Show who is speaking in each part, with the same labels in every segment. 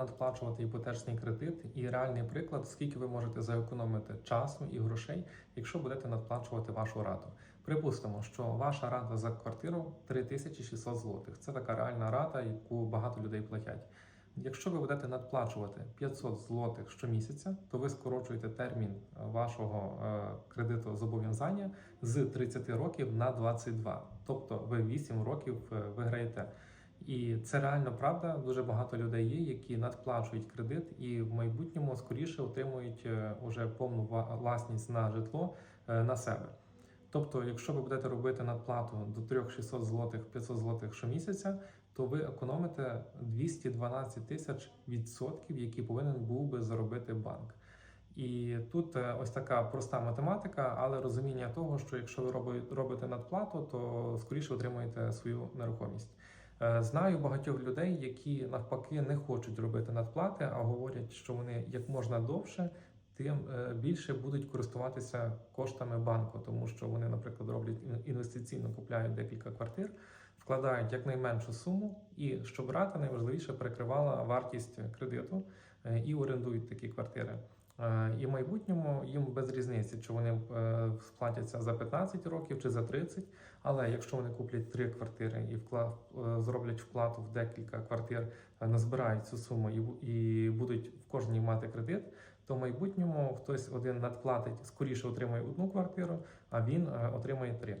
Speaker 1: надплачувати іпотечний кредит і реальний приклад, скільки ви можете заекономити часу і грошей, якщо будете надплачувати вашу рату. Припустимо, що ваша рата за квартиру 3600 злотих. Це така реальна рата, яку багато людей платять. Якщо ви будете надплачувати 500 злотих щомісяця, то ви скорочуєте термін е, вашого е, кредиту зобов'язання з 30 років на 22. Тобто ви 8 років е, виграєте. І це реально правда. Дуже багато людей є, які надплачують кредит і в майбутньому скоріше отримують е, уже повну власність на житло е, на себе. Тобто, якщо ви будете робити надплату до 3600 злотих, 500 злотих щомісяця, то ви економите 212 тисяч відсотків, які повинен був би заробити банк. І тут е, ось така проста математика, але розуміння того, що якщо ви роби- робите надплату, то скоріше отримуєте свою нерухомість. Е, Знаю багатьох людей, які навпаки не хочуть робити надплати, а говорять, що вони як можна довше, тим е, більше будуть користуватися коштами банку, тому що вони, наприклад, роблять інвестиційно, купляють декілька квартир, вкладають якнайменшу суму, і щоб рата найважливіше перекривала вартість кредиту е, і орендують такі квартири. Е, І в майбутньому їм без різниці, чи вони е, сплатяться за 15 років чи за 30, але якщо вони куплять три квартири і вклад, е, зроблять вплату в декілька квартир, назбирають цю суму і, будуть в кожній мати кредит, то в майбутньому хтось один надплатить, скоріше отримує одну квартиру, а він отримає три.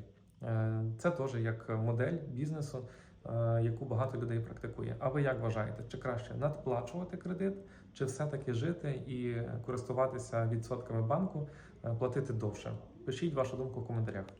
Speaker 1: Це теж як модель бізнесу, яку багато людей практикує. А ви як вважаєте, чи краще надплачувати кредит, чи все-таки жити і користуватися відсотками банку, е, платити довше? Пишіть вашу думку в коментарях.